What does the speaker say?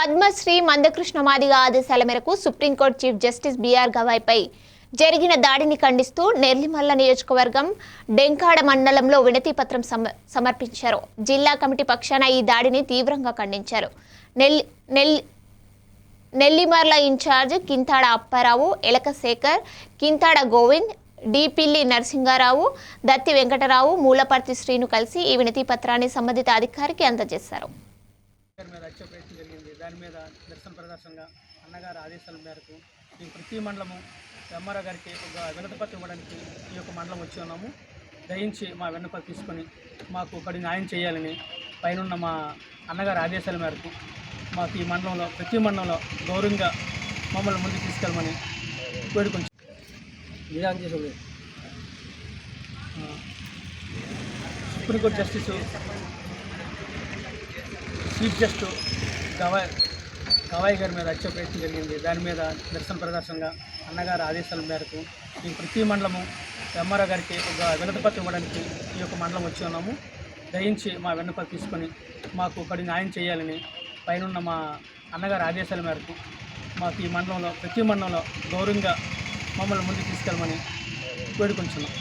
పద్మశ్రీ మందకృష్ణ మాదిగ ఆదేశాల మేరకు supreme court chief justice BR గవాయ్పై జరిగిన దాడిని ఖండిస్తూ నెర్లిమల్ల నియోజకవర్గం డెంకాడ మండలంలో వినతి పత్రం సమ- సమర్పించారు. జిల్లా కమిటీ పక్షాన ఈ దాడిని తీవ్రంగా ఖండించారు. నెల్లి నెల్లి నెల్లిమర్ల ఇన్ఛార్జ్ కింతాడ అప్పారావు ఎలకశేఖర్ కింతాడ గోవింద్ డిపిల్లి నరసింగారావు దత్తి వెంకటరావు మూలపర్తి శ్రీను కలిసి ఈ వినతి పత్రాన్ని సంబంధిత అధికారికి అందజేశారు. మీద హత్య ప్రయత్నం జరిగింది. దాని మీద నిరసన ప్రదర్శనగా అన్నగారి ఆదేశాల మేరకు ఈ ప్రతి మండలము ఎంఆర్ఓ గారికి ఒక వినతిపత్రం ఇవ్వడానికి ఈ యొక్క మండలం వచ్చి ఉన్నాము. దయించి మా విన్నపం తీసుకొని మాకు కడి న్యాయం చేయాలని పైనున్న మా అన్నగారి ఆదేశాల మేరకు మాకు ఈ మండలంలో ప్రతి మండలంలో గౌరవంగా మమ్మల్ని ముందుకు తీసుకెళ్ళమని వేడుకొని Nizam supreme court justice chief just Gavai Gavai గారి మీద హత్య ప్రయత్నం జరిగింది. దాని మీద నిరసన ప్రదర్శనగా అన్నగారి ఆదేశాల మేరకు ఈ ప్రతి మండలము ఎంఆర్ఓ గారికి ఒక వినతిపత్రం ఇవ్వడానికి ఈ యొక్క మండలం వచ్చి ఉన్నాము. దయించి మా విన్నపం తీసుకొని మాకు కడి న్యాయం చేయాలని పైనున్న మా అన్నగారి ఆదేశాల మేరకు మాకు ఈ మండలంలో ప్రతి మండలంలో గౌరవంగా మమ్మల్ని ముందుకు తీసుకెళ్ళమని వేడుకొంచున్నాం